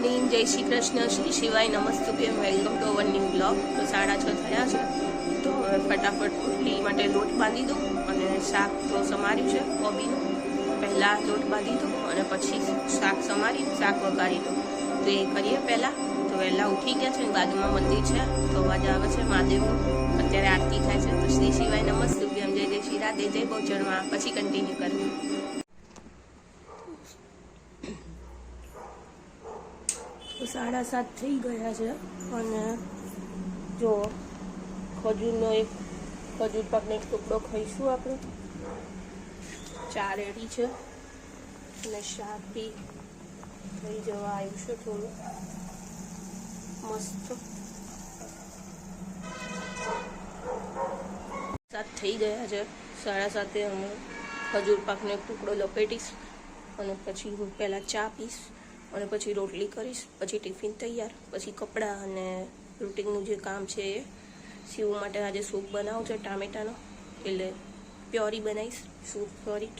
Morning જય શ્રી કૃષ્ણ, શ્રી શિવાય નમસ્તુભ્યમ welcome to our new blog. તો સાડા છ થયા છે. તો હવે ફટાફટ રોટલી માટે લોટ બાંધી દઉં અને શાક તો સમાર્યું છે, કોબીનું. પહેલાં લોટ બાંધી દઉં અને પછી શાક સમારી શાક વઘારી દઉં. તો એ કરીએ પહેલાં. તો વહેલા ઉઠી ગયા છે બાજુમાં મંદિર છે, તો અવાજ આવે છે, મહાદેવનું. અત્યારે આરતી થાય છે. તો શ્રી શિવાય નમસ્તુભ્યમ, જય જય શ્રી રાધે, જય બહુચરમાં પછી કન્ટિન્યુ કરવું તો સાડા સાત થઈ ગયા છે. અને જો ખજૂરનો એક ખજૂર પાકનો એક ટુકડો ખાઈશું આપણે. ચા રેડી છે. અને શાક બી થઈ જવા આવ્યું છે થોડું. મસ્ત. સાત થઈ ગયા છે. સાડા સાતે અમે ખજૂર પાકનો એક ટુકડો લપેટીશ. અને પછી હું પહેલાં ચા પીશ. અને પછી રોટલી કરીશ, પછી ટિફિન તૈયાર, પછી કપડાં અને રૂટિનનું જે કામ છે એ. સીવું માટે આજે સૂપ બનાવું છે ટામેટાનો, એટલે પ્યોરી બનાવીશ, સૂપ સોરી,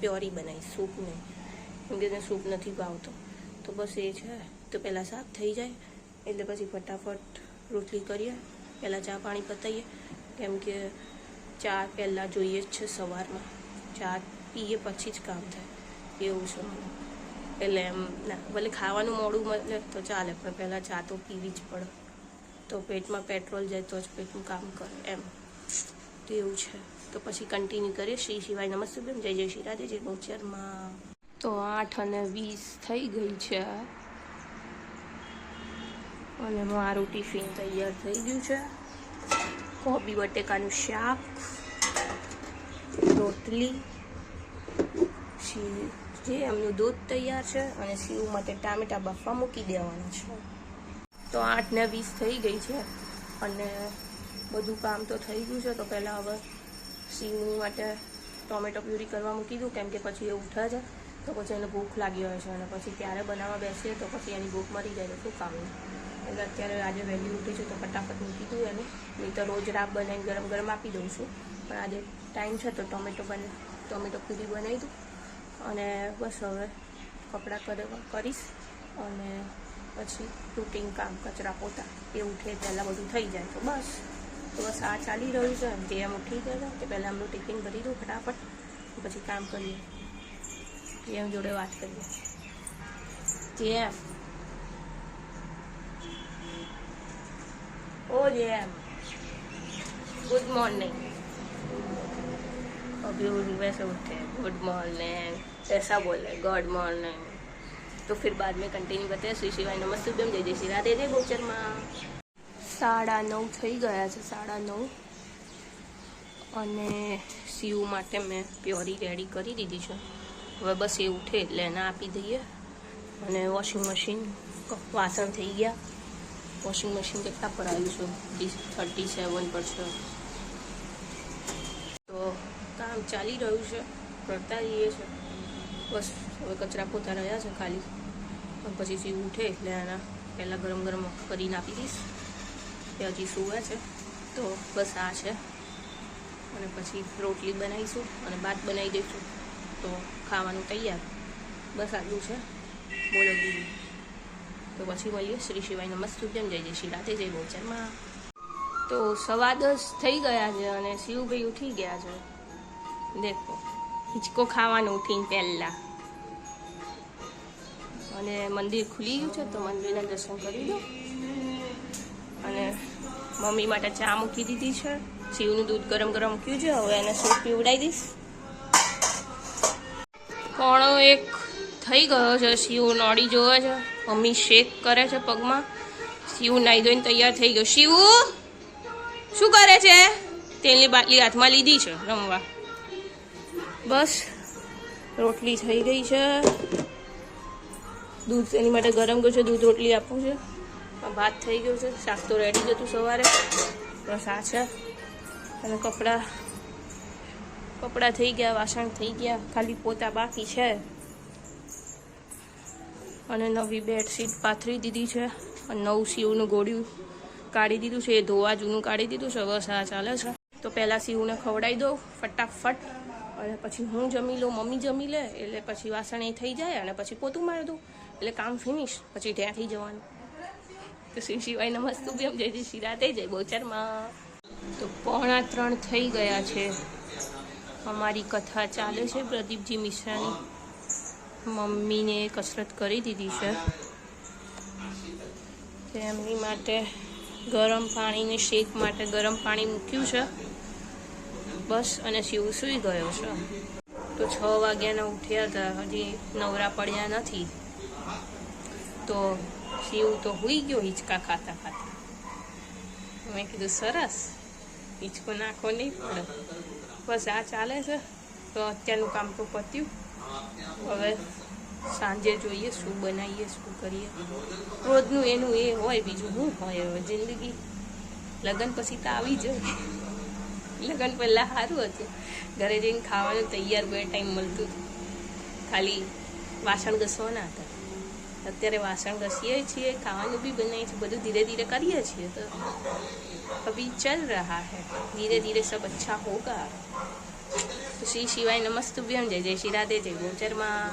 પ્યોરી બનાવીશ, સૂપ નહીં. કેમ કે સૂપ નથી ભાવતો. તો બસ એ છે, તો પહેલાં શાક થઈ જાય, એટલે પછી ફટાફટ રોટલી કરીએ, પહેલાં ચા પાણી પતાવીએ. કેમ કે ચા પહેલાં જોઈએ જ છે સવારમાં. ચા પીએ પછી જ કામ થાય, એવું છે મને. એટલે એમ, ના, ભલે ખાવાનું મોડું મળે તો ચાલે, પણ પહેલાં ચા તો પીવી જ પડે. તો પેટમાં પેટ્રોલ જાય તો જ પેટનું કામ કરે, એમ. તો એવું છે. તો પછી કન્ટિન્યુ કરીએ. શ્રી શિવાય નમસ્તે બેન જય જય શ્રી રાધે. જય ગૌચરમાં તો આઠ અને વીસ થઈ ગઈ છે. અને મારું ટિફિન તૈયાર થઈ ગયું છે. કોબી, બટેકાનું શાક, રોટલી શી જે એમનું દૂધ તૈયાર છે અને સીવ માટે ટામેટા બાફવા મૂકી દેવાના છે. તો આઠ ને વીસ થઈ ગઈ છે અને બધું કામ તો થઈ ગયું છે, તો પહેલાં હવે સીવ માટે ટોમેટો પ્યુરી કરવા મૂકી દઉં, કેમ કે પછી એ ઉઠે છે તો પછી એને ભૂખ લાગી હોય છે અને પછી ત્યારે બનાવવા બેસીએ તો પછી એની ભૂખ મરી જાય, તો શું કામનું એટલે અત્યારે આજે વહેલી ઉઠી છું તો ફટાફટ મૂકી દઉં એને, નહીં તો રોજ રાબ બનાવીને ગરમ ગરમ આપી દઉં છું. પણ આજે ટાઈમ છે તો ટોમેટો બને, ટોમેટો પ્યુરી બનાવી દઉં. અને બસ હવે કપડાં કરીશ અને પછી રૂટિંગ કામ, કચરા પોતા, એ ઉઠે પહેલાં બધું થઈ જાય તો બસ. તો બસ આ ચાલી રહ્યું છે જે આમ ઉઠી ગયા તે પહેલાં એમનું ટિફિન ભરી દઉં ફટાફટ, પછી કામ કરીએ. એમ જોડે વાત કરીએ. જેમ ઓ જેમ ગુડ મોર્નિંગ અભી, ઉઠે ગુડ મોર્નિંગ ऐसा बोले गुड मॉर्निंग तो फिर बाद में कंटिन्यू करते हैं श्री शिवाय नमस्ते जय जय श्री राधे जय ગોચરમાં સાડા નવ થઈ ગયા છે સાડા નવ અને સીવ માટે મેં પ્યોરી રેડી કરી દીધી છે હવે બસ એ ઉઠે એટલે એને આપી દઈએ અને વોશિંગ મશીન વાસણ થઈ ગયા વોશિંગ મશીન કેટલા પર આવ્યું છે થર્ટી સેવન પર છે તો કામ ચાલી રહ્યું છે કરતા રહીએ છે બસ, હવે કચરા પોતા રહ્યા છે ખાલી. પછી સીવ ઉઠે એટલે એના પહેલાં ગરમ ગરમ કરીને આપી દઈશ. એ હજી સૂવે છે. તો બસ આ છે. અને પછી રોટલી બનાવીશું અને ભાત બનાવી દઈશું. તો ખાવાનું તૈયાર. બસ આટલું છે. બોલો દીદી તો પછી મળીએ. શ્રી શિવાય નમસ્તુભ્યમ જઈ જઈ શ્રી રાતે જઈ બહુચરમાં તો સવા દસ થઈ ગયા છે અને શિવભાઈ ઉઠી ગયા છે. દેખો. હિંચકો ખાવાનું ઉઠીને પહેલાં. અને મંદિર ખુલી ગયું છે, તો મંદિરના દર્શન કરી દો અને મમ્મી માટે ચા મૂકી દીધી છે. શિવનું દૂધ ગરમ ગરમ મૂક્યું છે, હવે એને સૂપ પીવડાવી દઈશ. પોણો એક થઈ ગયો છે, શિવ નોડી જોવે છે, મમ્મી શેક કરે છે પગમાં. શિવ નાહી ધોઈને તૈયાર થઈ ગયો. શિવ, શું કરે છે? તેલની બાટલી હાથમાં લીધી છે, રમવા. બસ, રોટલી થઈ ગઈ છે. દૂધ એની માટે ગરમ ગયું છે, દૂધ રોટલી આપવું છે. ભાત થઈ ગયું છે, શાક તો રેડી જ હતું સવારે. બસ આ છે. અને કપડાં કપડાં થઈ ગયા, વાસણ થઈ ગયા, ખાલી પોતા બાકી છે. અને નવી બેડશીટ પાથરી દીધી છે. અને નવું સીવનું ગોળ્યું કાઢી દીધું છે. એ ધોવા જૂનું કાઢી દીધું છે. બસ આ ચાલે છે. તો પહેલાં સીવને ખવડાવી દઉં, ફટાફટ. અને પછી હું જમી લઉં, મમ્મી જમી લે, એટલે પછી વાસણ એ થઈ જાય અને પછી પોતું મારી દઉં. એટલે કામ ફિનિશ પછી ત્યાંથી જવાનું. તો શ્રી શિવાયના મસ્ત બી જય જય શ્રી રાતે જય બોચરમાં તો પોણા ત્રણ થઈ ગયા છે. અમારી કથા ચાલે છે પ્રદીપજી મિશ્રાની. મમ્મીને કસરત કરી દીધી છે. તેમની માટે ગરમ પાણીને શેક માટે ગરમ પાણી મૂક્યું છે. બસ અને શિવ સૂઈ ગયો છે. તો છ વાગ્યાના ઉઠ્યા હતા, હજી નવરા પડ્યા નથી. તો શિવ તો હુઈ ગયો હિંચકા ખાતા ખાતા. મેં કીધું, સરસ, હિંચકો નાખો નહીં પડે. બસ આ ચાલે છે. તો અત્યારનું કામ તો પત્યું. હવે સાંજે જોઈએ શું બનાવીએ, શું કરીએ. રોજનું એનું એ હોય, બીજું શું હોય? હવે જિંદગી લગ્ન પછી તો આવી જાય લગ્ન પહેલાં સારું હતું. ઘરે જઈને ખાવાનું તૈયાર બે ટાઈમ મળતું ખાલી વાસણ ઘસવાના હતા. અત્યારે વાસણ ઘસીએ છીએ, ખાવાનું બી બનાવીએ છીએ, બધું ધીરે ધીરે કરીએ છીએ તો અભી ચલ રહા હૈ. ધીરે ધીરે સબ અચ્છા હોગા. તો શ્રી શિવાય નમસ્તુભ્યમ જય જય શ્રી રાધે, જય ગોચરમાં.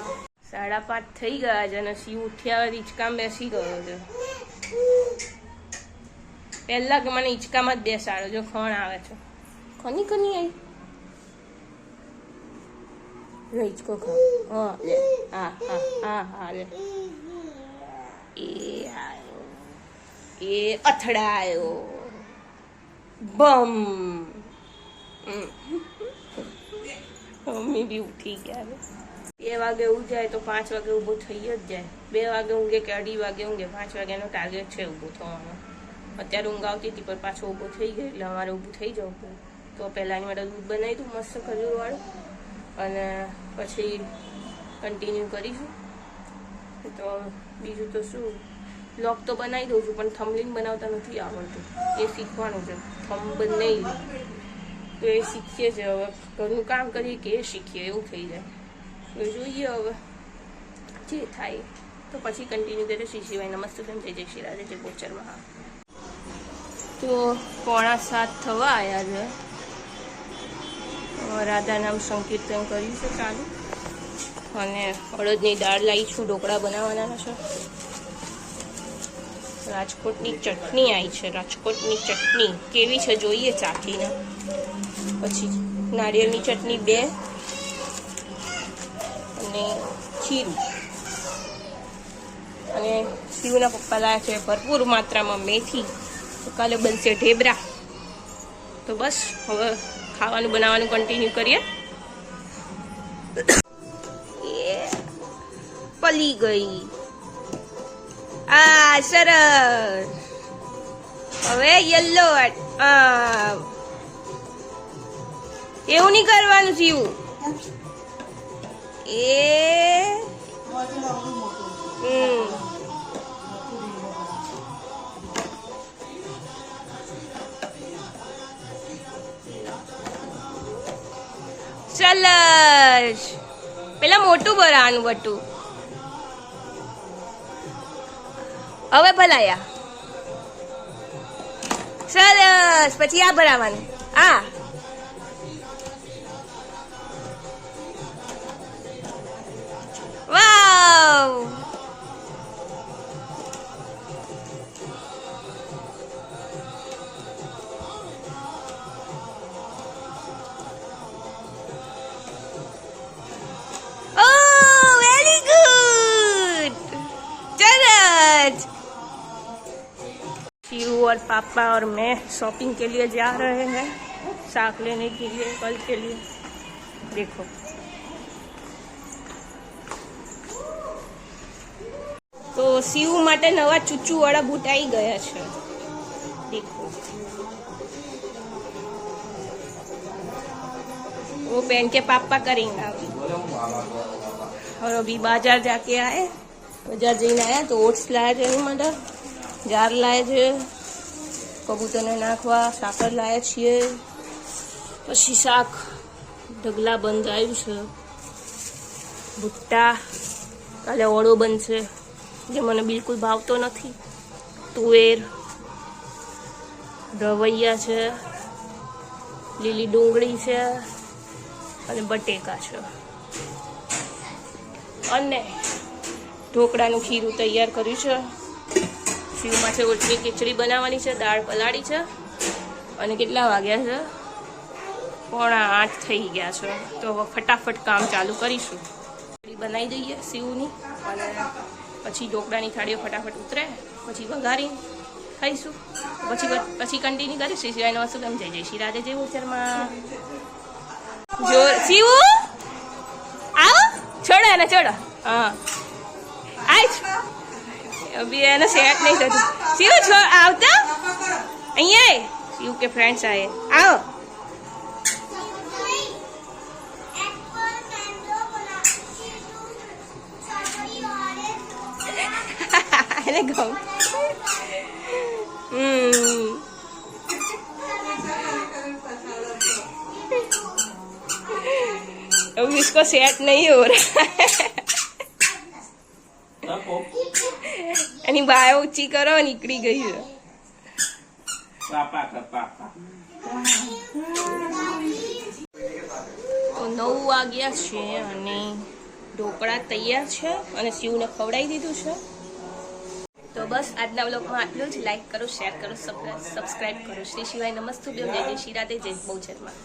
સાડા પાંચ થઈ ગયા છે અને શિવ ઉઠ્યા હિંચકામાં બેસી ગયો છે. પહેલાં કે મને હિંચકામાં જ બેસાડો, જો ખણ આવે છે. ખની ખની આવી લે હિંચકો ખા હા લે હા હા હા હા લે એ આયો એ અથડાયો. બમ. હમ. મમ્મી બી ઉઠી ગયા છે બે વાગે જાય તો પાંચ વાગે ઊભો થઈ જ જાય. બે વાગે ઊંઘે કે અઢી વાગે ઊંઘે? પાંચ વાગ્યાનો ટાર્ગેટ છે ઊભો થવાનો. અત્યારે ઊંઘ આવતી હતી, પણ પાછો ઊભો થઈ ગયો એટલે અમારે ઊભું થઈ જવું પડ્યું તો પહેલાં એની માટે દૂધ બનાવી દઉં, મસ્ત ખજૂરવાળું. અને પછી કન્ટિન્યુ કરીશું. તો બીજું તો શું? બ્લોગ તો બનાવી દઉં છું, પણ થમલિંગ બનાવતા નથી આવડતું. એ શીખવાનું છે. થમ નહીં તો એ શીખીએ છે હવે. ઘરનું કામ કરીએ કે એ શીખીએ, એવું થઈ જાય. તો જોઈએ હવે. જે થાય. તો પછી કન્ટિન્યુ કરીએ. શ્રી શિવાય નમસ્તે તેમ જય જય શ્રી રાધે, જય ગોચરમાં તો પોણા સાત થવા આવ્યા છે. અ, રાધા નામ સંકીર્તન કર્યું છે ચાલુ. અને અડદની દાળ લાવી છું ઢોકળા બનાવવાના છે. રાજકોટની ચટણી આવી છે રાજકોટની ચટણી. કેવી છે જોઈએ ચાખીને. પછી નારિયેળની ચટણી બે અને ખીરું. અને શિવના પપ્પા લાયા છે ભરપૂર માત્રામાં મેથી. કાલે બનશે ઢેબરા. તો બસ હવે ખાવાનું બનાવવાનું કન્ટિન્યુ કરીએ. પલી ગઈ. આ, સરસ. હવે યલો એવું નહીં કરવાનું થયું. એ, હમ. સરસ પેલા મોટું ભરાવાનું બટું. હવે ભલાયા. સરસ પછી આ ભરાવાનું. આ. વાવ. और पापा और मैं शॉपिंग के लिए जा रहे हैं साग लेने के लिए कल के लिए देखो તો શિવ માટે નવા ચૂચુ વાળા બૂટ આવી ગયા છે દેખો वो पहन के पापा करेंगे और अभी बाजार जाके आए बाजार જઈને આયા તો ઓટ્સ લાયા છે એની માટે જાર લાયા છે કબૂતરને નાખવા, સાકર લાયા છીએ. પછી શાક ઢગલા બંધ આવ્યું છે. ભુટ્ટા, કાલે ઓળો બનશે, જે મને બિલકુલ ભાવતો નથી. તુવેર, રવૈયા છે, લીલી ડુંગળી છે અને બટેકા છે. અને ઢોકળાનું ખીરું તૈયાર કર્યું છે. શિવ માટે રોટલી ખીચડી બનાવવાની છે, દાળ પલાળી છે, અને કેટલા વાગ્યા છે? પોણા આઠ થઈ ગયા છે. તો હવે ફટાફટ કામ ચાલુ કરીશું. ખીચડી બનાવી દઈએ શિવની, અને પછી ઢોકળાની થાળીઓ ફટાફટ ઉતરે, પછી વઘારી ખાઈશું. પછી પછી કન્ટિન્યુ કરીશું સિવાયનો વસ્તુ કેમ જઈ જઈશ રાધે, જય ઉચરમાં જો શિવ! આવો. છોડો ને છોડો હા. આજ અભી એને સેટ નહીં થતું શિવ છો આવતા અહીંયા આય. શિવ કે ફ્રેન્ડ્સ આયે આવો એને ગમ હમ अब इसको सेट नहीं हो रहा એની બાય ઊંચી કરો નીકળી ગઈ તો નવ વાગ્યા છે અને ઢોકળા તૈયાર છે અને શિવને ખવડાવી દીધું છે. તો બસ આજના બ્લોગમાં આટલું જ. લાઈક કરો શેર કરો સબસ્ક્રાઈબ કરો. શ્રી શિવાય નમસ્તુ બે જય શ્રી રાધે જય બહુચરમાં